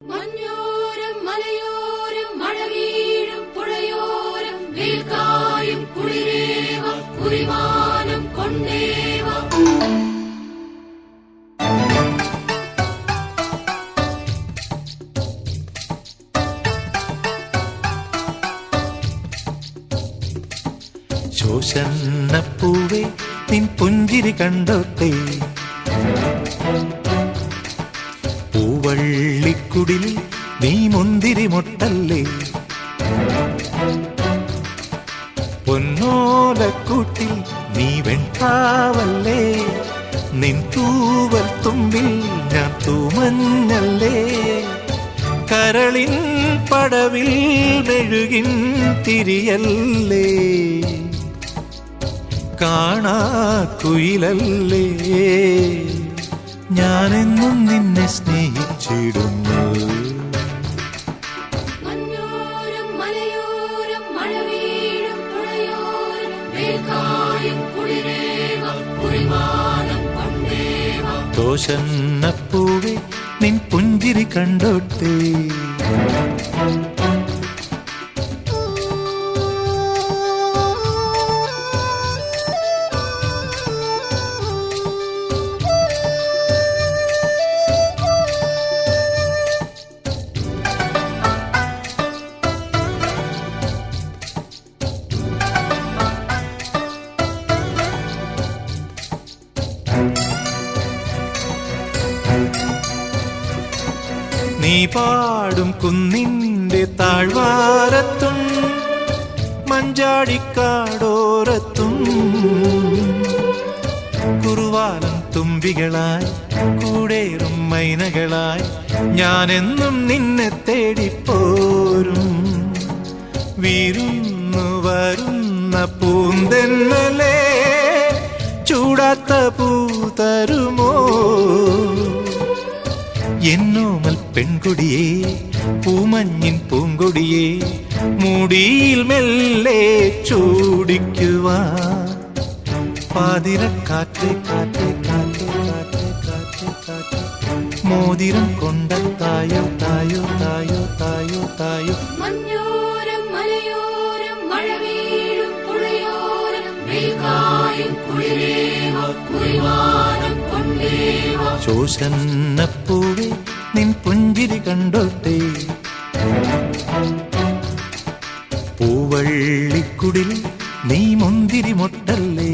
മഞ്ഞോരം മലയോരം മഴ വീഴും പുഴയോരം വേൽക്കായും കുളിരേവ കുറിമാനം കൊണ്ടേവ ശോഷന്നപ്പൂവേ നിൻ പുഞ്ചിരി കണ്ടോട്ടെ? പൂവള്ളിക്കുടിൽ നീ മുന്തിരി മുട്ടല്ലേ? പൊന്നോലക്കൂട്ടിൽ നീ വെൺപാവല്ലേ നിൻ തൂവൽ തുമ്പിൽ ഞാൻ തൂമഞ്ഞല്ലേ? കരളിൻ പടവിൽ മെഴുകിൻ തിരിയല്ലേ? കാണാ കുയിലല്ലേ ഞാനെന്നും നിന്നെ സ്നേഹിച്ചിടുന്നു. കൊണ്ടേവ ദോഷന്നപ്പൂവേ നിൻ പുഞ്ചിരി കണ്ടോട്ടെ. നീ പാടും കുന്നിന്റെ താഴ്വാരത്തും മഞ്ചാടിക്കാടോരത്തും. കുറുവാലം തുമ്പികളായി കൂടേറും മൈനകളായി ഞാനെന്നും നിന്നെ തേടിപ്പോരും. വീരുന്നു വരുന്ന പൂന്തെന്നലേ ചൂടാത്ത പൂ തരുമോ? എന്നോമൽ പെൺകൊടിയേ പൂമഞ്ഞിൻ പൂങ്കൊടിയേ മുടിയിൽ മെല്ലെ ചൂടിക്കുവാ. പാതിരക്കാറ്റ് കാറ്റ് കാറ്റ് കാറ്റ് കാറ്റ് കാറ്റ്. മോതിരം കൊണ്ട തായോ തായോ തായോ തായോ തായോ. മഞ്ഞോരം മലയോരം മഴ വീഴും പുഴയോരം വേൽക്കായും കുളിരേവ കുറിമാനം കൊണ്ടേവ. ശോഷന്നപ്പൂവേ കണ്ടോട്ടെ. പൂവള്ളിക്കുടിൽ നീ മുന്തിരി മുട്ടല്ലേ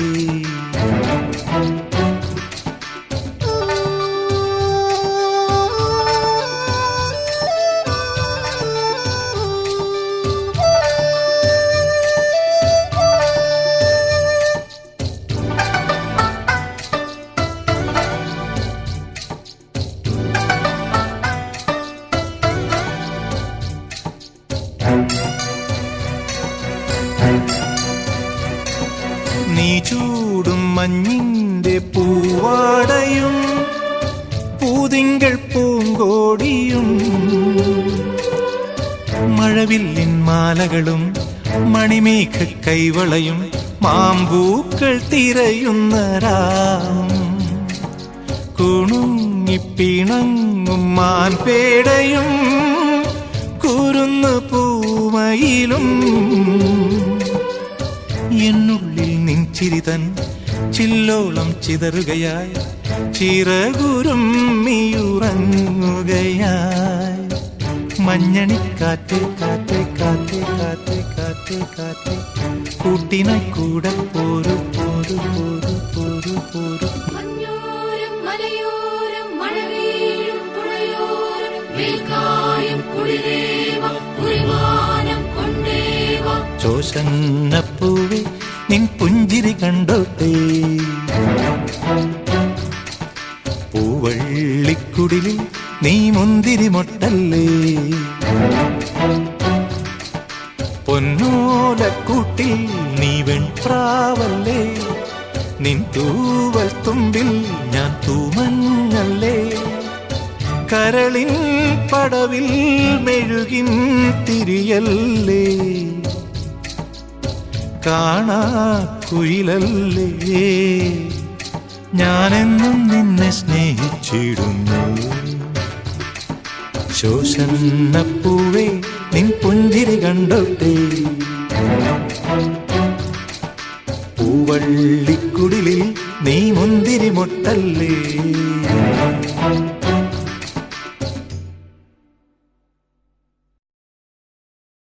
ചൂടും മഞ്ഞിന്റെ പൂവാടയും പൂതിങ്കൾ പൂങ്കോടിയും. മഴവില്ലിൻ മാലകളും മണിമേഘ കൈവളയും മാമ്പൂക്കൾ തിരയുന്ന രാം. കുണുങ്ങിപ്പിണങ്ങും മാൻപേടയും കുരുന്നു പൂമയിലും. നിൻചിരിതൻ ചില്ലോളം ചിതറുകയായി. ചിറകുരും മീയുറങ്ങുകയായി. മഞ്ഞണിക്കാറ്റ് കാറ്റ് കാറ്റ് കാറ്റ് കാറ്റ് കാറ്റ് കൂട്ടിനായി കൂടെ പോരു പോരു പോരു പോരു പോരു. മഞ്ഞോരം നിൻ പുഞ്ചിരി കണ്ടോട്ടെ. പൂവള്ളിക്കുടിലിൽ നീ മുന്തിരി മൊട്ടല്ലേ? പൊന്നോലക്കൂട്ടിൽ നീ വെൺപ്രാവല്ലേ? നിൻ തൂവൽ തുമ്പിൽ ഞാൻ തൂമഞ്ഞല്ലേ? കരളിൻ പടവിൽ മെഴുകിൻ തിരിയല്ലേ? കാണാ കുയിലല്ലേ ഞാനെന്നും നിന്നെ സ്നേഹിച്ചിടുന്നു. ശോഷന്നപ്പൂവേ നിൻ പുഞ്ചിരി കണ്ടോട്ടെ. പൂവള്ളിക്കുടിലിൽ നീ മുന്തിരി മുട്ടല്ലേ